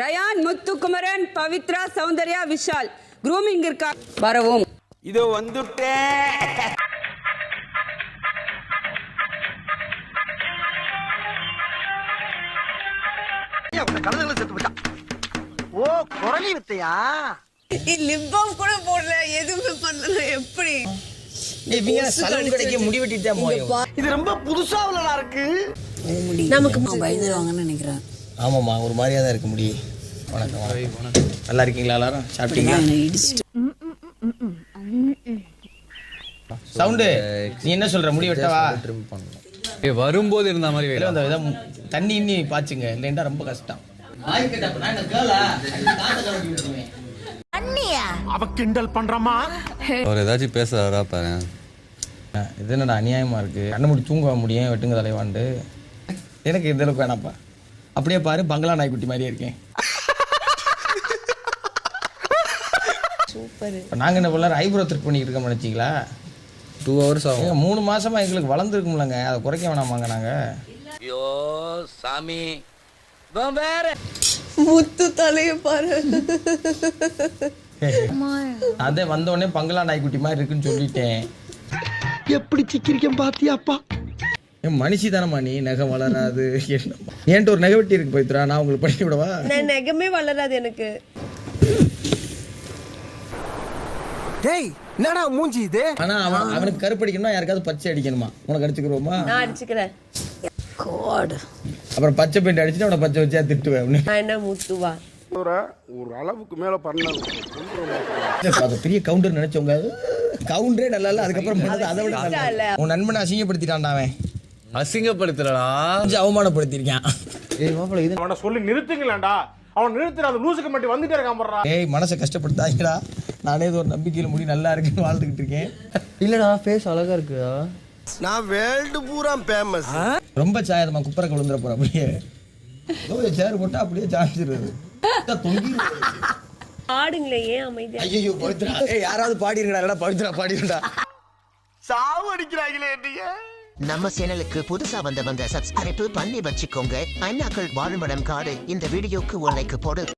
Rayon Muthukumaran Pavithra Soundarya Vishal. குரூமிங்கிற்காக வரவும். இதோ வந்துட்டேன் கலந்துகளை ஓ குரலி வித்தையா? லிப்பம் கூட போடல எதுவுமே பண்ணல எப்படி? இவங்க சலூன் கடைக்கு முடி வெட்டிட்டு தான் போயும் இது ரொம்ப புதுசா இருக்கு? நமக்கு பயந்துருவாங்கன்னு நினைக்கிறேன். ஆமாம்மா ஒரு மாதிரியா தான் இருக்கு முடி. வணக்கம் வணக்கம் நல்லா இருக்கீங்களா எல்லாரும்? சாப்பிட்டீங்களா? சவுண்டு நீ என்ன சொல்ற? முடி வெட்டவா? ஏய், வரும்போது இருந்த மாதிரி வேலை அந்த இதை தண்ணி இன்னி பாய்ச்சுங்க. இல்லைன்னா ரொம்ப கஷ்டம். அவ கிண்டல் பண்றமா அவர் ஏதாச்சும் பாரு. இது என்னடா அநியாயமா இருக்கு? கண்ணு மூடி தூங்க முடியும் வெட்டுங்க தலைவாண்டு. எனக்கு இந்த அளவுக்கு வேணாப்பா அப்படியே பாரு பங்களா நாய்க்குட்டி மாதிரியே இருக்கேன். சூப்பர். இப்ப நாங்க என்ன பண்ணலாம் ஐப்ரோ த்ரிப் பண்ணிட்டு இருக்கோம் நினைச்சீங்களா? டூ ஹவர்ஸ் ஆகும். மூணு மாசமா எங்களுக்கு வளர்ந்துருக்கும்லங்க அதை குறைக்க வேணாமாங்க நாங்க. ஐயோ சாமி. வேற. முத்து தலைய பாரு. அதே வந்த உடனே பங்களா நாய்க்குட்டி மாதிரி இருக்குன்னு சொல்லிட்டேன். எப்படி சிக்கிரிக்கம் பாத்தியாப்பா ஏன் மனுஷி தானம்மா நீ? நகம் வளராது. ஏன்ட்டு ஒரு நகை வெட்டி இருக்கு பவித்ரா? நான் உங்களுக்கு பண்ணி விடவா? நான் நெகமே வளராது எனக்கு. டேய் என்னடா மூஞ்சி இது? ஆனா அவன் அவனுக்கு கருப்படிக்கணும்னா யாருக்காவது பச்சை அடிக்கணுமா? உனக்கு அடிச்சுக்கிறோமா? நான் அடிச்சுக்கிறேன். கோடு அப்புறம் பச்சை பெயிண்ட் அடிச்சுட்டு அவனை பச்சை வச்சா திட்டுவேன். நான் என்ன முத்துவா? ஒரு அளவுக்கு மேல பண்ண அது பெரிய கவுண்டர் நினைச்சவங்க. கவுண்டரே நல்லா இல்ல அதுக்கப்புறம் அதை விட நல்லா இல்ல. உன் நண்பனை அசிங்கப்படுத்திட்டான்டா அவன். அசிங்கப்படுத்துறடா. கொஞ்சம் அவமானப்படுத்திருக்கான் ஏய் மாப்பிள்ள இது அவனை சொல்லி நிறுத்துங்களேன்டா. அவன் நிறுத்துற அந்த லூசுக்கு மட்டும் வந்துட்டே இருக்கான் போடுறா ஏய் மனசை கஷ்டப்படுத்தாங்கடா நானே இது ஒரு நம்பிக்கையில முடி நல்லா இருக்குன்னு வாழ்ந்துகிட்டு இருக்கேன். இல்லடா ஃபேஸ் அழகா இருக்குடா. நான் வேர்ல்டு பூரா ஃபேமஸ் ரொம்ப சாயதமா குப்பரை விழுந்துற போற அப்படியே. சேர் போட்டா அப்படியே சாஞ்சிருது. தொங்கி ஆடுங்களே ஏன் அமைதியா ஐயோ பவித்ரா ஏய் யாராவது பாடிருங்கடா இல்லடா பவித்ரா பாடிருங்கடா. சாவு அடிக்கிறாங்களே நீங்க நம்ம சேனலுக்கு புதுசா வந்தவங்க சப்ஸ்கிரைப் பண்ணி வச்சுக்கோங்க. அண்ணாக்கள் வாழுமிடம் காடு. இந்த வீடியோக்கு ஒரு லைக் போடு.